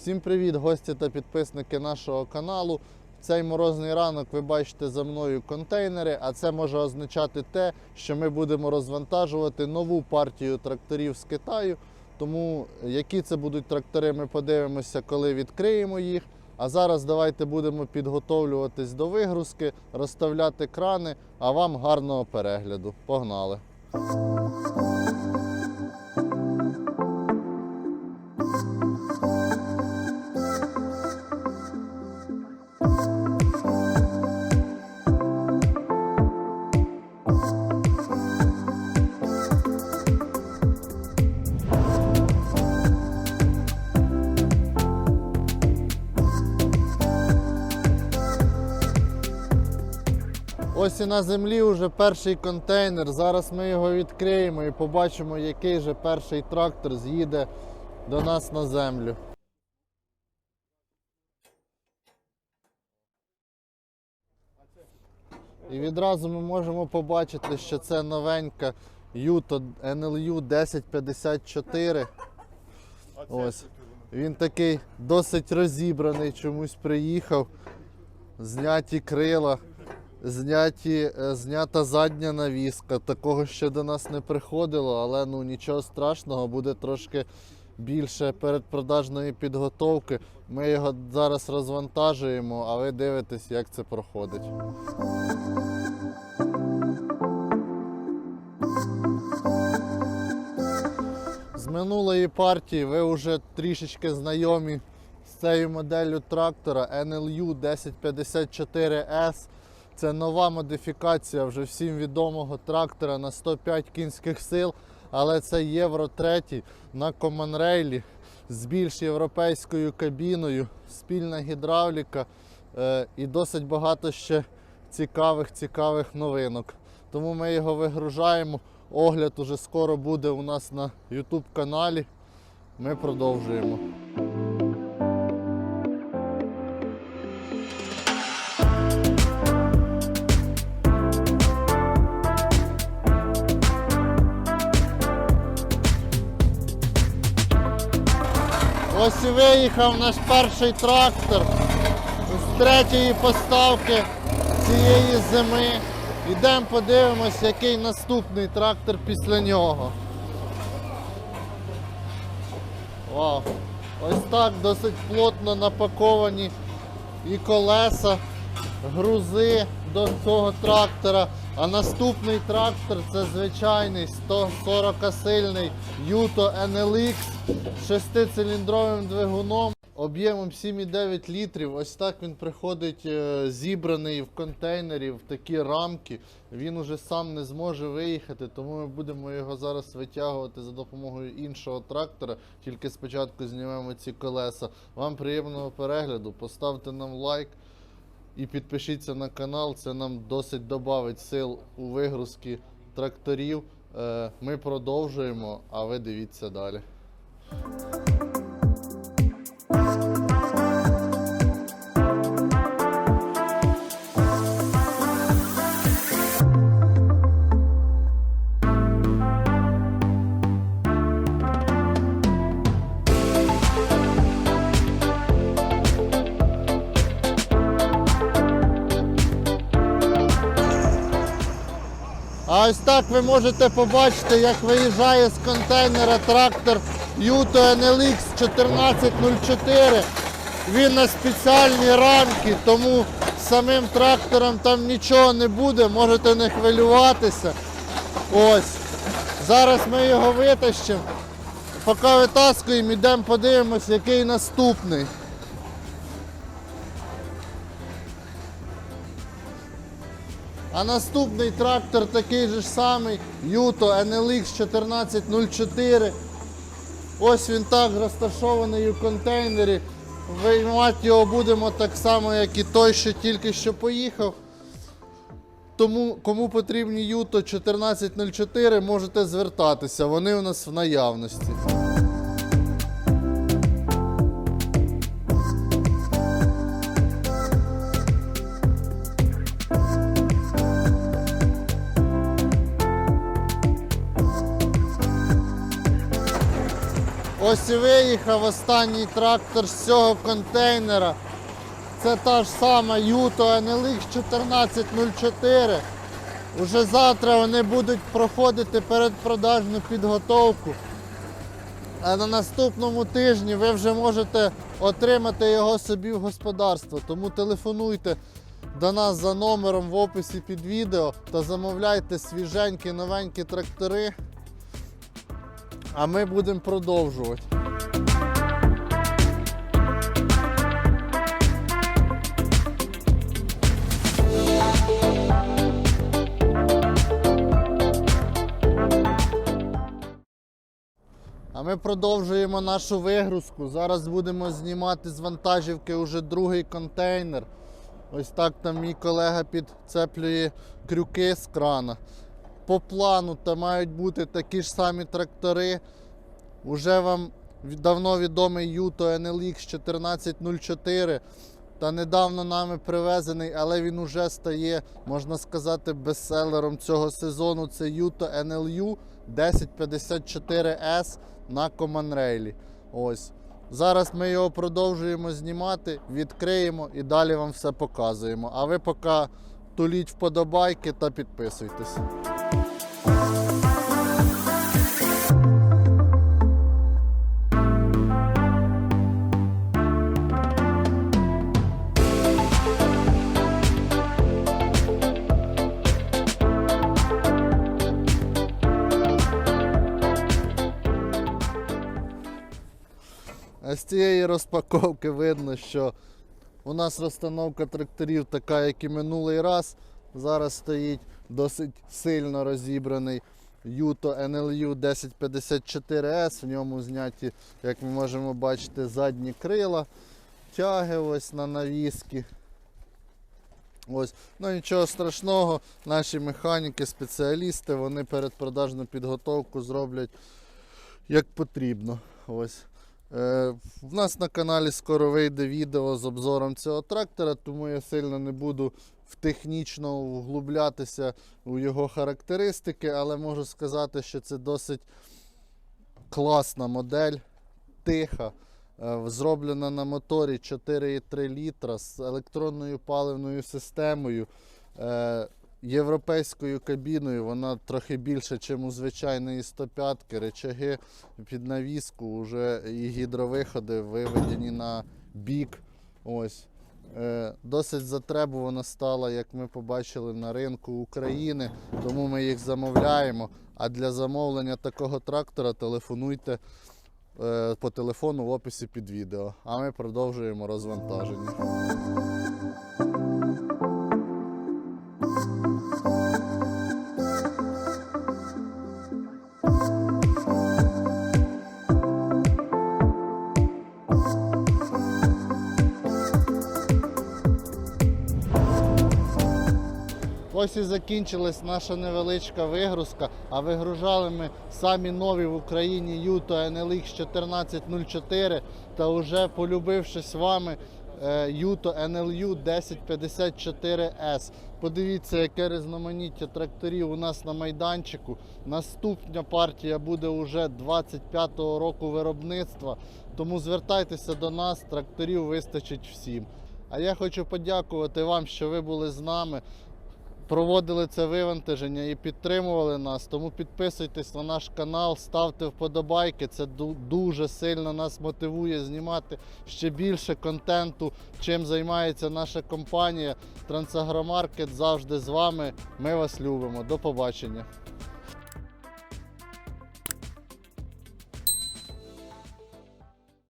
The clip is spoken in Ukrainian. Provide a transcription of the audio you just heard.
Всім привіт, гості та підписники нашого каналу. В цей морозний ранок ви бачите за мною контейнери, а це може означати те, що ми будемо розвантажувати нову партію тракторів з Китаю. Тому які це будуть трактори, ми подивимося, коли відкриємо їх. А зараз давайте будемо підготовлюватись до вигрузки, розставляти крани, а вам гарного перегляду. Погнали! Ось і на землі вже перший контейнер. Зараз ми його відкриємо і побачимо, який же перший трактор з'їде до нас на землю. І відразу ми можемо побачити, що це новенька Юто NLU 1054. Ось. Він такий досить розібраний, чомусь приїхав. Зняті крила, зняті, е, знята задня навіска. Такого ще до нас не приходило, але ну нічого страшного, буде трошки більше передпродажної підготовки. Ми його зараз розвантажуємо, а ви дивитесь, як це проходить. З минулої партії ви вже трішечки знайомі з цією моделлю трактора NLU 1054S. Це нова модифікація вже всім відомого трактора на 105 кінських сил, але це Євро 3 на команрейлі з більш європейською кабіною, спільна гідравліка е, і досить багато ще цікавих цікавих новинок. Тому ми його вигружаємо. Огляд уже скоро буде у нас на YouTube каналі. Ми продовжуємо. Ось виїхав наш перший трактор з третьої поставки цієї зими. Ідемо подивимось, який наступний трактор після нього. Вау. Ось так досить плотно напаковані і колеса, грузи до цього трактора. А наступний трактор це звичайний 140 сильний Юто NLX з 6-циліндровим двигуном. Об'ємом 7,9 літрів. Ось так він приходить е, зібраний в контейнері, в такі рамки. Він уже сам не зможе виїхати, тому ми будемо його зараз витягувати за допомогою іншого трактора. Тільки спочатку знімемо ці колеса. Вам приємного перегляду, поставте нам лайк і підпишіться на канал. Це нам досить додавить сил у вигрузки тракторів. Е, Ми продовжуємо, а ви дивіться далі. Ось так ви можете побачити, як виїжджає з контейнера трактор Юто NLX 1404. Він на спеціальній рамки, тому самим трактором там нічого не буде, можете не хвилюватися. Ось. Зараз ми його витащимо. Поки витаскуємо, йдемо подивимось, який наступний. А наступний трактор такий же ж самий, Юто NLX 1404. Ось він так розташований у контейнері. Виймати його будемо так само, як і той, що тільки що поїхав. Тому кому потрібні Юто 1404, можете звертатися. Вони у нас в наявності. Ось і виїхав останній трактор з цього контейнера. Це та ж сама Юто NLX 1404. Уже завтра вони будуть проходити передпродажну підготовку. А на наступному тижні ви вже можете отримати його собі в господарство. Тому телефонуйте до нас за номером в описі під відео та замовляйте свіженькі новенькі трактори. А ми будемо продовжувати. А ми продовжуємо нашу вигрузку. Зараз будемо знімати з вантажівки уже другий контейнер. Ось так там мій колега підцеплює крюки з крана. По плану та мають бути такі ж самі трактори. Уже вам давно відомий Юто NLX 1404. Та недавно нами привезений, але він уже стає, можна сказати, бестселером цього сезону. Це Юто NLU 1054S на Команрейлі. Ось. Зараз ми його продовжуємо знімати, відкриємо і далі вам все показуємо. А ви поки туліть вподобайки та підписуйтесь. А з цієї розпаковки видно, що у нас розстановка тракторів така, як і минулий раз. Зараз стоїть досить сильно розібраний Юто NLU 1054S. В ньому зняті, як ми можемо бачити, задні крила, тяги ось на навіски. Ось. Ну нічого страшного, наші механіки, спеціалісти, вони передпродажну підготовку зроблять як потрібно. Ось. Е, в нас на каналі скоро вийде відео з обзором цього трактора, тому я сильно не буду технічно вглублятися у його характеристики, але можу сказати, що це досить класна модель, тиха, е, зроблена на моторі 4,3 літра з електронною паливною системою. Європейською кабіною вона трохи більше, ніж у звичайної 105 речаги під навіску, вже і гідровиходи виведені на бік. Ось. Е, Досить затребувана стала, як ми побачили на ринку України, тому ми їх замовляємо. А для замовлення такого трактора телефонуйте е, по телефону в описі під відео. А ми продовжуємо розвантаження. Ось і закінчилась наша невеличка вигрузка, а вигружали ми самі нові в Україні Юто NLX 1404 та вже полюбившись вами е, Юто NLU 1054S. Подивіться, яке різноманіття тракторів у нас на майданчику. Наступна партія буде уже 25-го року виробництва. Тому звертайтеся до нас, тракторів вистачить всім. А я хочу подякувати вам, що ви були з нами проводили це вивантаження і підтримували нас. Тому підписуйтесь на наш канал, ставте вподобайки. Це дуже сильно нас мотивує знімати ще більше контенту, чим займається наша компанія. Трансагромаркет завжди з вами. Ми вас любимо. До побачення.